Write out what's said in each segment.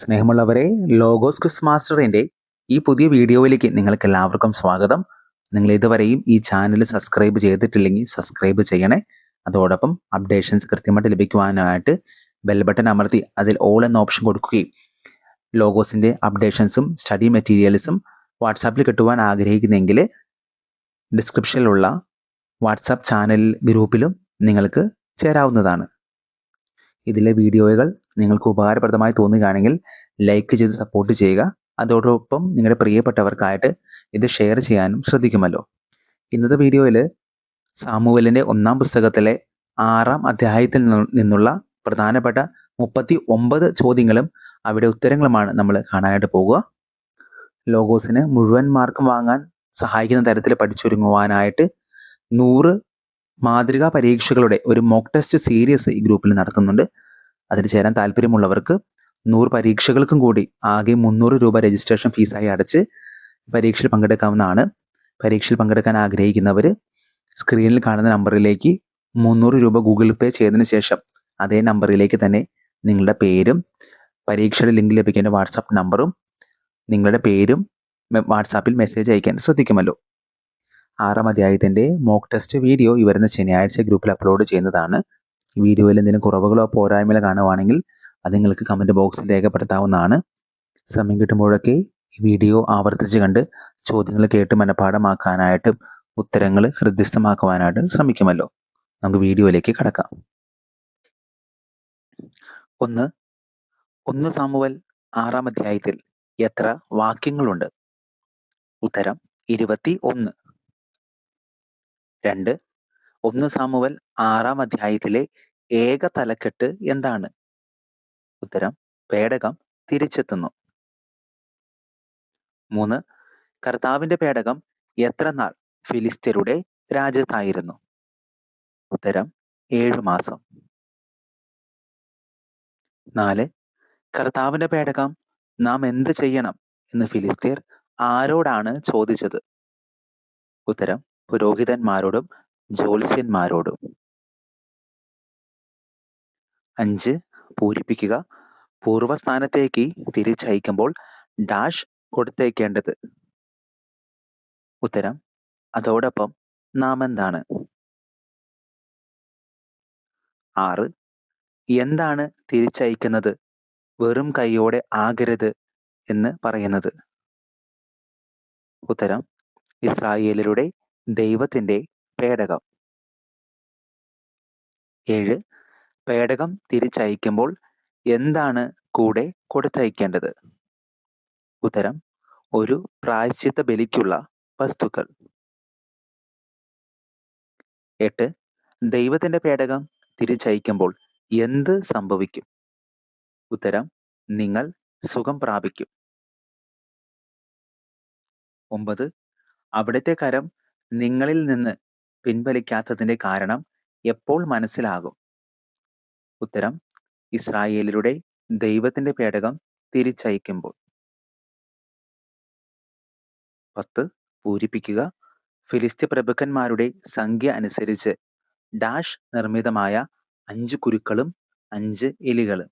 സ്നേഹമുള്ളവരെ logos quiz മാസ്റ്ററിന്റെ ഈ പുതിയ വീഡിയോയിലേക്ക് നിങ്ങൾക്ക് എല്ലാവർക്കും സ്വാഗതം. നിങ്ങൾ ഇതുവരെയും ഈ ചാനൽ സബ്സ്ക്രൈബ് ചെയ്തിട്ടില്ലെങ്കിൽ സബ്സ്ക്രൈബ് ചെയ്യണേ. അതോടൊപ്പം അപ്ഡേഷൻസ് കൃത്യമായിട്ട് ലഭിക്കുവാനായിട്ട് ബെൽ ബട്ടൺ അമർത്തി അതിൽ ഓൾ എന്ന ഓപ്ഷൻ കൊടുക്കുകയും ലോഗോസിന്റെ അപ്ഡേഷൻസും സ്റ്റഡി മെറ്റീരിയൽസും വാട്സാപ്പിൽ കിട്ടുവാൻ ആഗ്രഹിക്കുന്നെങ്കിൽ ഡിസ്ക്രിപ്ഷനിലുള്ള വാട്സാപ്പ് ചാനൽ ഗ്രൂപ്പിലും നിങ്ങൾക്ക് ചേരാവുന്നതാണ്. ഇതിലെ വീഡിയോകൾ നിങ്ങൾക്ക് ഉപകാരപ്രദമായി തോന്നുകയാണെങ്കിൽ ലൈക്ക് ചെയ്ത് സപ്പോർട്ട് ചെയ്യുക. അതോടൊപ്പം നിങ്ങളുടെ പ്രിയപ്പെട്ടവർക്കായിട്ട് ഇത് ഷെയർ ചെയ്യാനും ശ്രദ്ധിക്കുമല്ലോ. ഇന്നത്തെ വീഡിയോയിൽ സാമുവലിന്റെ ഒന്നാം പുസ്തകത്തിലെ ആറാം അധ്യായത്തിൽ നിന്നുള്ള പ്രധാനപ്പെട്ട മുപ്പത്തി ഒമ്പത് ചോദ്യങ്ങളും അവിടെ ഉത്തരങ്ങളുമാണ് നമ്മൾ കാണാനായിട്ട് പോകുക. ലോഗോസിന് മുഴുവൻ മാർക്കും വാങ്ങാൻ സഹായിക്കുന്ന തരത്തിൽ പഠിച്ചൊരുങ്ങുവാനായിട്ട് നൂറ് മാതൃകാ പരീക്ഷകളുടെ ഒരു മോക്ക് ടെസ്റ്റ് സീരീസ് ഈ ഗ്രൂപ്പിൽ നടത്തുന്നുണ്ട്. അതിൽ ചേരാൻ താല്പര്യമുള്ളവർക്ക് നൂറ് പരീക്ഷകൾക്കും കൂടി ആകെ മുന്നൂറ് രൂപ രജിസ്ട്രേഷൻ ഫീസായി അടച്ച് പരീക്ഷയിൽ പങ്കെടുക്കാവുന്നതാണ്. പരീക്ഷയിൽ പങ്കെടുക്കാൻ ആഗ്രഹിക്കുന്നവർ സ്ക്രീനിൽ കാണുന്ന നമ്പറിലേക്ക് മുന്നൂറ് രൂപ ഗൂഗിൾ പേ ചെയ്തതിന് ശേഷം അതേ നമ്പറിലേക്ക് തന്നെ നിങ്ങളുടെ പേരും പരീക്ഷയുടെ ലിങ്ക് ലഭിക്കേണ്ട വാട്സാപ്പ് നമ്പറും നിങ്ങളുടെ പേരും വാട്സാപ്പിൽ മെസ്സേജ് അയക്കാൻ ശ്രദ്ധിക്കുമല്ലോ. ആറാം അധ്യായത്തിന്റെ മോക്ക് ടെസ്റ്റ് വീഡിയോ ഈ വരുന്ന ശനിയാഴ്ച ഗ്രൂപ്പിൽ അപ്ലോഡ് ചെയ്യുന്നതാണ്. വീഡിയോയിൽ എന്തെങ്കിലും കുറവുകളോ പോരായ്മകളോ കാണുവാണെങ്കിൽ അത് നിങ്ങൾക്ക് കമന്റ് ബോക്സിൽ രേഖപ്പെടുത്താവുന്നതാണ്. സമയം കിട്ടുമ്പോഴൊക്കെ ഈ വീഡിയോ ആവർത്തിച്ച് കണ്ട് ചോദ്യങ്ങൾ കേട്ട് മനഃപാഠമാക്കാനായിട്ട് ഉത്തരങ്ങൾ ഹൃദ്യസ്ഥമാക്കുവാനായിട്ട് ശ്രമിക്കുമല്ലോ. നമുക്ക് വീഡിയോയിലേക്ക് കടക്കാം. ഒന്ന് ഒന്ന് സാമുവൽ ആറാം അധ്യായത്തിൽ എത്ര വാക്യങ്ങളുണ്ട്? ഉത്തരം ഇരുപത്തി ഒന്ന്. രണ്ട് ഒന്ന് സാമുവൽ ആറാം അധ്യായത്തിലെ ഏക തലക്കെട്ട് എന്താണ്? ഉത്തരം പേടകം തിരിച്ചെത്തുന്നു. മൂന്ന് കർത്താവിന്റെ പേടകം എത്ര നാൾ ഫിലിസ്തീനയുടെ രാജ്യത്തായിരുന്നു? ഉത്തരം ഏഴു മാസം. നാല് കർത്താവിന്റെ പേടകം നാം എന്ത് ചെയ്യണം എന്ന് ഫിലിസ്തീർ ആരോടാണ് ചോദിച്ചത്? ഉത്തരം പുരോഹിതന്മാരോടും ജ്യോത്സ്യന്മാരോടും അഞ്ച് പൂരിപ്പിക്കുക. പൂർവസ്ഥാനത്തേക്ക് തിരിച്ചയക്കുമ്പോൾ ഡാഷ് കൊടുത്തേക്കേണ്ടത്. ഉത്തരം അതോടൊപ്പം നാം എന്താണ്? ആറ് എന്താണ് തിരിച്ചയക്കുന്നത്? വെറും കൈയോടെ ആകരുത് എന്ന് പറയുന്നത്. ഉത്തരം ഇസ്രായേലരുടെ ദൈവത്തിന്റെ പേടകം. ഏഴ്. പേടകം തിരിച്ചയക്കുമ്പോൾ എന്താണ് കൂടെ കൊടുത്തയക്കേണ്ടത്? ഉത്തരം ഒരു പ്രായശ്ചിത്ത ബലിക്കുള്ള വസ്തുക്കൾ. എട്ട്. ദൈവത്തിന്റെ പേടകം തിരിച്ചയക്കുമ്പോൾ എന്ത് സംഭവിക്കും? ഉത്തരം നിങ്ങൾ സുഖം പ്രാപിക്കും. ഒമ്പത്. അവിടുത്തെ കരം നിങ്ങളിൽ നിന്ന് പിൻവലിക്കാത്തതിന്റെ കാരണം എപ്പോൾ മനസ്സിലാകും? ഉത്തരം ഇസ്രായേലിലൂടെ ദൈവത്തിന്റെ പേടകം തിരിച്ചയക്കുമ്പോൾ. പത്ത് പൂരിപ്പിക്കുക. ഫിലിസ്ത്യ പ്രഭുക്കന്മാരുടെ സംഖ്യ അനുസരിച്ച് ഡാഷ് നിർമ്മിതമായ അഞ്ച് കുരുക്കളും അഞ്ച് എലികളും.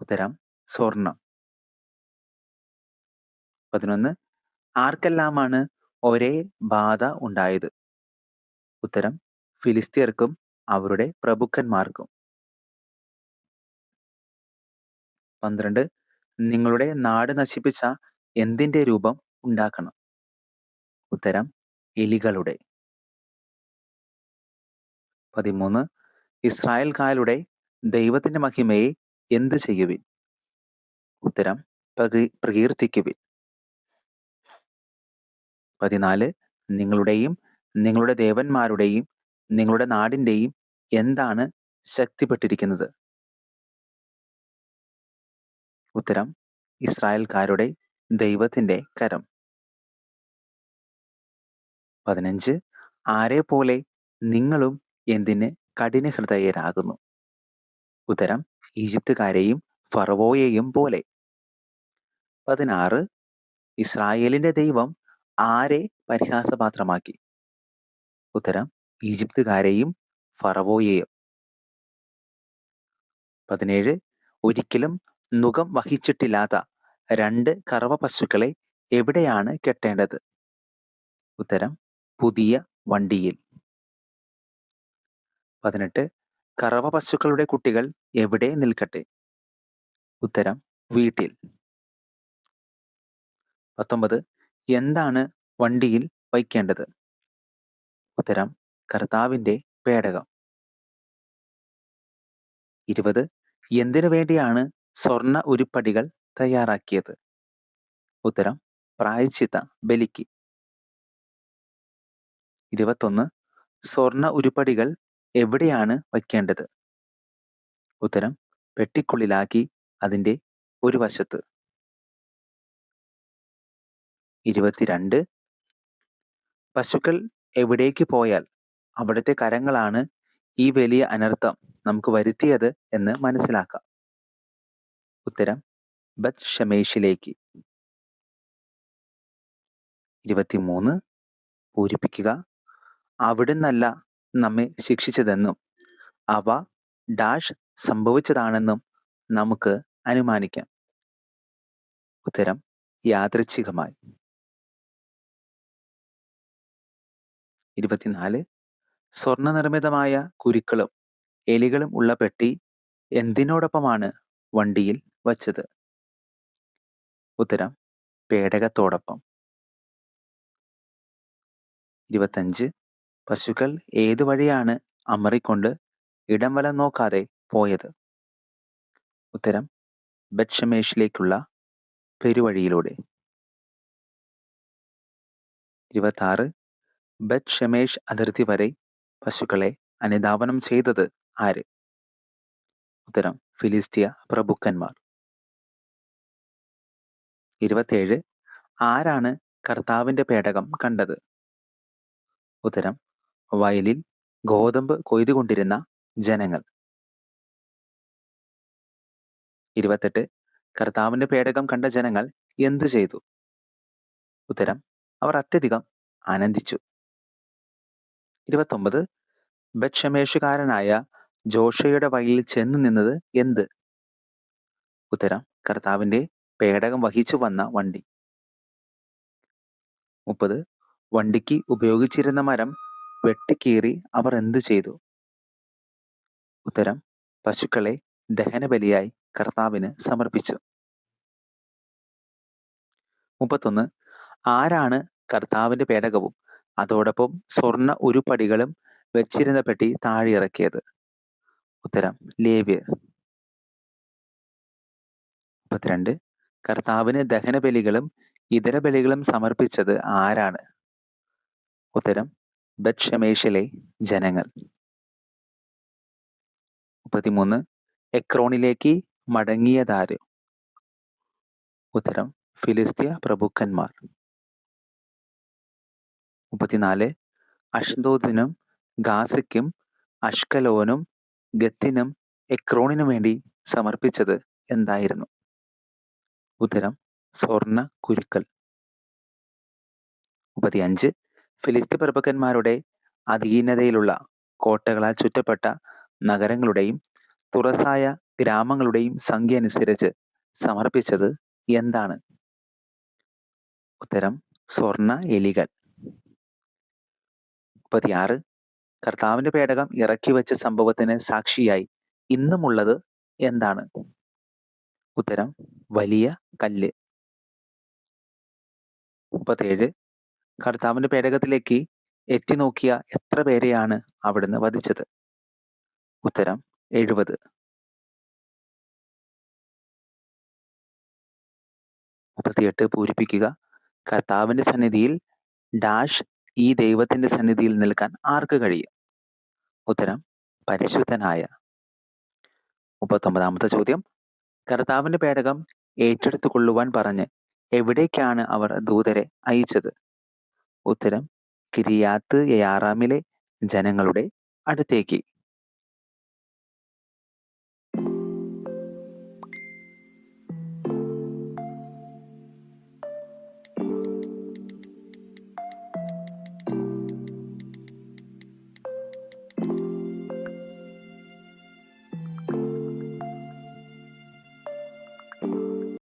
ഉത്തരം സ്വർണം പതിനൊന്ന് ആർക്കെല്ലാമാണ് ഒരേ ബാധ ഉണ്ടായത്? ഉത്തരം ഫിലിസ്തീർക്കും അവരുടെ പ്രഭുക്കന്മാർക്കും. പന്ത്രണ്ട് നിങ്ങളുടെ നാട് നശിപ്പിച്ച എന്തിന്റെ രൂപം ഉണ്ടാക്കണം? ഉത്തരം എലികളുടെ. പതിമൂന്ന് ഇസ്രായേൽക്കാരുടെ ദൈവത്തിന്റെ മഹിമയെ എന്ത് ചെയ്യുവിൻ? ഉത്തരം പ്രകീ- പ്രകീർത്തിക്കുവിൻ. പതിനാല് നിങ്ങളുടെയും നിങ്ങളുടെ ദേവന്മാരുടെയും നിങ്ങളുടെ നാടിന്റെയും എന്താണ് ശക്തിപ്പെട്ടിരിക്കുന്നത്? ഉത്തരം ഇസ്രായേൽക്കാരുടെ ദൈവത്തിന്റെ കരം. പതിനഞ്ച് ആരെ പോലെ നിങ്ങളും എന്തിന് കഠിനഹൃദയരാകുന്നു? ഉത്തരം ഈജിപ്തുകാരെയും ഫറവോയെയും പോലെ. പതിനാറ് ഇസ്രായേലിന്റെ ദൈവം ആരെ പരിഹാസപാത്രമാക്കി? ഉത്തരം ഈജിപ്തുകാരെയും ഫറവോയെയും. പതിനേഴ്. ഒരിക്കലും നുകം വഹിച്ചിട്ടില്ലാത്ത രണ്ട് കറവ പശുക്കളെ എവിടെയാണ് കെട്ടേണ്ടത്? ഉത്തരം പുതിയ വണ്ടിയിൽ. പതിനെട്ട്. കറവ പശുക്കളുടെ കുട്ടികൾ എവിടെ നിൽക്കട്ടെ? ഉത്തരം വീട്ടിൽ. പത്തൊമ്പത്. എന്താണ് വണ്ടിയിൽ വയ്ക്കേണ്ടത്? ഉത്തരം കർത്താവിന്റെ പേടകം. ഇരുപത്. എന്തിനു വേണ്ടിയാണ് സ്വർണ ഉരുപ്പടികൾ തയ്യാറാക്കിയത്? ഉത്തരം പ്രായച്ചിത്ത ബലിക്ക്. ഇരുപത്തൊന്ന്. സ്വർണ ഉരുപ്പടികൾ എവിടെയാണ് വയ്ക്കേണ്ടത്? ഉത്തരം പെട്ടിക്കുള്ളിലാക്കി അതിന്റെ ഒരു വശത്ത്. ഇരുപത്തിരണ്ട്. പശുക്കൾ എവിടേക്ക് പോയാൽ അവിടുത്തെ കരങ്ങളാണ് ഈ വലിയ അനർത്ഥം നമുക്ക് വരുത്തിയത് എന്ന് മനസ്സിലാക്കാം. ഉത്തരം ബത് ഷമേഷിലേക്ക്. ഇരുപത്തിമൂന്ന്. പൂരിപ്പിക്കുക. അവിടുന്നല്ല നമ്മെ ശിക്ഷിച്ചതെന്നും അവ ഡാഷ് സംഭവിച്ചതാണെന്നും നമുക്ക് അനുമാനിക്കാം. ഉത്തരം യാദൃച്ഛികമായി. ഇരുപത്തിനാല്. സ്വർണനിർമ്മിതമായ കുരുക്കളും എലികളും ഉള്ള പെട്ടി എന്തിനോടൊപ്പമാണ് വണ്ടിയിൽ വച്ചത്? ഉത്തരം പേടകത്തോടൊപ്പം. ഇരുപത്തഞ്ച് പശുക്കൾ ഏതു വഴിയാണ് അമറിക്കൊണ്ട് ഇടം വലം നോക്കാതെ പോയത്? ഉത്തരം ബെറ്റ്ഷമേഷിലേക്കുള്ള പെരുവഴിയിലൂടെ. ഇരുപത്തി ബത് ഷമേഷ് അതിർത്തി വരെ പശുക്കളെ അനുധാവനം ചെയ്തത് ആര്? ഉത്തരം ഫിലിസ്തീയ പ്രഭുക്കന്മാർ. ഇരുപത്തിയേഴ് ആരാണ് കർത്താവിന്റെ പേടകം കണ്ടത്? ഉത്തരം വയലിൽ ഗോതമ്പ് കൊയ്തുകൊണ്ടിരുന്ന ജനങ്ങൾ. ഇരുപത്തെട്ട് കർത്താവിന്റെ പേടകം കണ്ട ജനങ്ങൾ എന്തു ചെയ്തു? ഉത്തരം അവർ അത്യധികം ആനന്ദിച്ചു. ഇരുപത്തൊമ്പത്. ബത്ഷമേഷുകാരനായ ജോഷയുടെ വഴിയിൽ ചെന്ന് നിന്നത് എന്ത്? ഉത്തരം കർത്താവിന്റെ പേടകം വഹിച്ചു വന്ന വണ്ടി. മുപ്പത്. വണ്ടിക്ക് ഉപയോഗിച്ചിരുന്ന മരം വെട്ടിക്കീറി അവർ എന്ത് ചെയ്തു? ഉത്തരം പശുക്കളെ ദഹനബലിയായി കർത്താവിന് സമർപ്പിച്ചു. മുപ്പത്തൊന്ന്. ആരാണ് കർത്താവിന്റെ പേടകവും? അതോടൊപ്പം സ്വർണ ഉരുപ്പടികളും വെച്ചിരുന്ന പെട്ടി താഴെ ഇറക്കിയത്. ഉത്തരം ലേവ്യർ. മുപ്പത്തിരണ്ട് കർത്താവിന് ദഹനബലികളും ഇതര ബലികളും സമർപ്പിച്ചത് ആരാണ്? ഉത്തരം ബത്ഷമേഷിലെ ജനങ്ങൾ. മുപ്പത്തിമൂന്ന് എക്രോണിലേക്ക് മടങ്ങിയതാര്? ഉത്തരം ഫിലിസ്തീയ പ്രഭുക്കന്മാർ. മുപ്പത്തിനാല്. അഷ്ദോദിനും ഗാസയ്ക്കും അഷ്കലോനും ഗത്തിനും എക്രോണിനും വേണ്ടി സമർപ്പിച്ചത് എന്തായിരുന്നു? ഉത്തരം സ്വർണ കുരുക്കൾ. മുപ്പത്തിയഞ്ച്. ഫിലിസ്തീൻ പ്രഭുക്കന്മാരുടെ അധീനതയിലുള്ള കോട്ടകളാൽ ചുറ്റപ്പെട്ട നഗരങ്ങളുടെയും തുറസായ ഗ്രാമങ്ങളുടെയും സംഖ്യ അനുസരിച്ച് സമർപ്പിച്ചത് എന്താണ്? ഉത്തരം സ്വർണ എലികൾ. മുപ്പത്തിയാറ്. കർത്താവിന്റെ പേടകം ഇറക്കി വെച്ച സംഭവത്തിന് സാക്ഷിയായി ഇന്നുമുള്ളത് എന്താണ്? ഉത്തരം വലിയ കല്ല്. മുപ്പത്തേഴ് കർത്താവിന്റെ പേടകത്തിലേക്ക് എത്തി നോക്കിയ എത്ര പേരെയാണ് അവിടുന്ന് വധിച്ചത്? ഉത്തരം എഴുപത്. മുപ്പത്തിയെട്ട് പൂരിപ്പിക്കുക. കർത്താവിന്റെ സന്നിധിയിൽ ഡാഷ് ഈ ദൈവത്തിന്റെ സന്നിധിയിൽ നിൽക്കാൻ ആർക്ക് കഴിയും? ഉത്തരം പരിശുദ്ധനായ. മുപ്പത്തൊമ്പതാമത്തെ ചോദ്യം. കർത്താവിന്റെ പേടകം ഏറ്റെടുത്തു കൊള്ളുവാൻ പറഞ്ഞ് എവിടേക്കാണ് അവർ ദൂതരെ അയച്ചത്? ഉത്തരം കിരിയാത്ത് യയാറാമിലെ ജനങ്ങളുടെ അടുത്തേക്ക്.